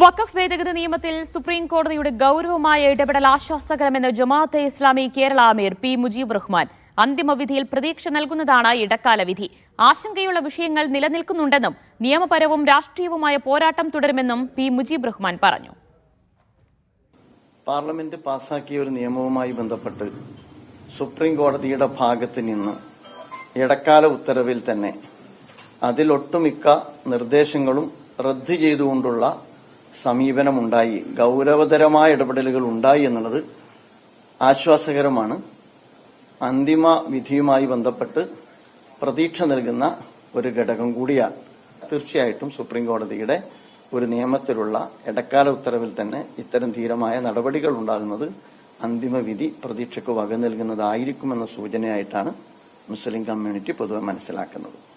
വഖഫ് ഭേദഗതി നിയമത്തിൽ സുപ്രീം കോടതിയുടെ ഗൌരവമായ ഇടപെടൽ ആശ്വാസകരമെന്ന് ജമാഅത്തെ ഇസ്ലാമി കേരള അമീർ പി മുജീബ് റഹ്മാൻ അന്തിമവിധിയിൽ പ്രതീക്ഷ നൽകുന്നതാണ് ഇടക്കാല വിധി. ആശങ്കയുള്ള വിഷയങ്ങൾ നിലനിൽക്കുന്നുണ്ടെന്നും നിയമപരവും രാഷ്ട്രീയവുമായ പോരാട്ടം തുടരുമെന്നും പി മുജീബ് റഹ്മാൻ പറഞ്ഞു. പാർലമെന്റ് പാസാക്കിയ ഒരു നിയമവുമായി ബന്ധപ്പെട്ട് സുപ്രീം കോടതിയുടെ ഭാഗത്ത് നിന്ന് ഇടക്കാല ഉത്തരവിൽ തന്നെ അതിലൊട്ടുമിക്ക നിർദ്ദേശങ്ങളും റദ്ദ് ചെയ്തുകൊണ്ടുള്ള സമീപനമുണ്ടായി ഗൗരവതരമായ ഇടപെടലുകൾ ഉണ്ടായി എന്നുള്ളത് ആശ്വാസകരമാണ്. അന്തിമ വിധിയുമായി ബന്ധപ്പെട്ട് പ്രതീക്ഷ നൽകുന്ന ഒരു ഘടകം കൂടിയാണ്. തീർച്ചയായിട്ടും സുപ്രീം കോടതിയുടെ ഒരു നിയമത്തിലുള്ള ഇടക്കാല ഉത്തരവിൽ തന്നെ ഇത്തരം ധീരമായ നടപടികൾ ഉണ്ടാകുന്നത് അന്തിമ വിധി പ്രതീക്ഷയ്ക്ക് വക നൽകുന്നതായിരിക്കുമെന്ന സൂചനയായിട്ടാണ് മുസ്ലിം കമ്മ്യൂണിറ്റി പൊതുവെ മനസ്സിലാക്കുന്നത്.